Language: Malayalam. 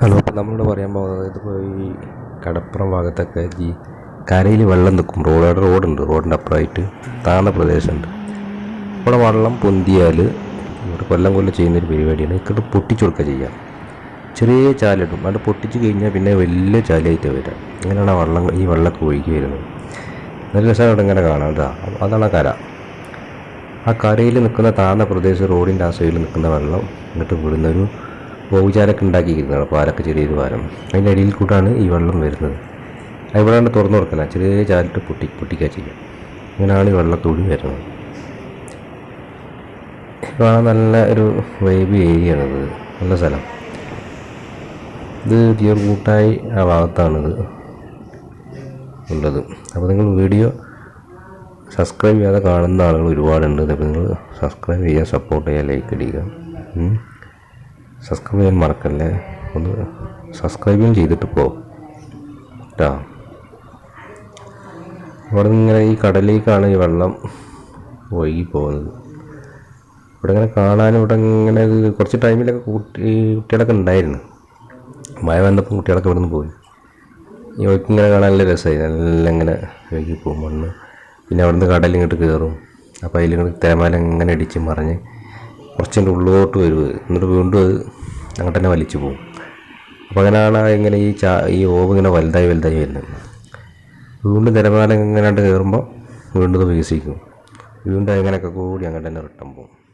ഹലോ അപ്പോൾ നമ്മളിവിടെ പറയാൻ പോകുന്നത് ഇതിപ്പോൾ ഈ കടപ്പുറം ഭാഗത്തൊക്കെ ഈ കരയിൽ വെള്ളം നിൽക്കും. റോഡ് റോഡുണ്ട്. റോഡിന്റെ അപ്പുറമായിട്ട് താഴ്ന്ന പ്രദേശമുണ്ട്. ഇവിടെ വെള്ളം പൊന്തിയാൽ ഇവിടെ കൊല്ലം കൊല്ലം ചെയ്യുന്നൊരു പരിപാടിയാണ്. ഇക്കട്ട് പൊട്ടിച്ചു കൊടുക്കുക ചെയ്യാം. ചെറിയ ചാലിടും. അവിടെ പൊട്ടിച്ച് കഴിഞ്ഞാൽ പിന്നെ വലിയ ചാലിയായിട്ട് വരാം അങ്ങനെയാണ് വെള്ളം ഈ വെള്ളമൊക്കെ ഒഴുകി വരുന്നത്. നല്ല രസമാണ് ഇവിടെ ഇങ്ങനെ കാണാം കേട്ടോ. അതാണ് കര. ആ കരയിൽ നിൽക്കുന്ന താഴ്ന്ന പ്രദേശം റോഡിന്റെ ആ സൈഡിൽ നിൽക്കുന്ന വെള്ളം ഇങ്ങോട്ട് വിടുന്ന ഒരു ബഹുചാരൊക്കെ ഉണ്ടാക്കിയിരിക്കുന്നതാണ് പാലൊക്കെ ചെറിയൊരു പാലം അതിന്റെ അടിയിൽ കൂട്ടാണ് ഈ വെള്ളം വരുന്നത്. അത് ഇവിടെ കൊണ്ട് തുറന്നു കൊടുക്കല. ചെറിയ ചാലിട്ട് പൊട്ടി പൊട്ടിക്കുക ചെയ്യുക. അങ്ങനെയാണ് ഈ വെള്ളത്തൊഴി വരുന്നത്. ഇപ്പോൾ നല്ല ഒരു വൈബ് ഏരിയ ആണിത് നല്ല സ്ഥലം. ഇത് തീർക്കൂട്ടായി കൂട്ടായി ആ ഭാഗത്താണിത് ഉള്ളത്. അപ്പോൾ നിങ്ങൾ വീഡിയോ സബ്സ്ക്രൈബ് ചെയ്യാതെ കാണുന്ന ആളുകൾ ഒരുപാടുണ്ട്. അപ്പോൾ നിങ്ങൾ സബ്സ്ക്രൈബ് ചെയ്യുക സപ്പോർട്ട് ചെയ്യുക ലൈക്ക് അടിക്കുക. സബ്സ്ക്രൈബ് ചെയ്യാൻ മറക്കല്ലേ? ഒന്ന് സബ്സ്ക്രൈബും ചെയ്തിട്ട് പോ. കേട്ടോ ഇവിടെ ഇങ്ങനെ ഈ കടലിലേക്കാണ് ഈ വെള്ളം ഒഴുകി പോകുന്നത്. ഇവിടെ ഇങ്ങനെ കാണാനും ഇവിടെ ഇങ്ങനെ കുറച്ച് ടൈമിലൊക്കെ കുട്ടി കുട്ടികളൊക്കെ ഉണ്ടായിരുന്നു. മഴ വന്നപ്പോൾ കുട്ടികളൊക്കെ ഇവിടെ നിന്ന് പോയി. ഈ ഒഴുക്ക് ഇങ്ങനെ കാണാൻ നല്ല രസമായി. നല്ല ഇങ്ങനെ ഒഴുകി പോകും മണ്ണ്. പിന്നെ അവിടെ നിന്ന് കടൽ ഇങ്ങോട്ട് കയറും. അപ്പോൾ അതിലിങ്ങോട്ട് തിരമാല ഇങ്ങനെ അടിച്ച് മറിഞ്ഞ് കുറച്ചിന്റെ ഉള്ളിലോട്ട് വരും. എന്നിട്ട് വീണ്ടും അത് അങ്ങോട്ട് തന്നെ വലിച്ചു പോകും അപ്പോൾ അങ്ങനെയാണ് ഇങ്ങനെ ഈ ചാ ഈ ഓവ് ഇങ്ങനെ വലുതായി വലുതായി വരുന്നത്. വീണ്ടും തിരമാല ഇങ്ങനെ കയറുമ്പോൾ വീണ്ടും വികസിക്കും. വീണ്ടും അങ്ങനെയൊക്കെ കൂടി അങ്ങോട്ട് തന്നെ റിട്ടേൺ പോകും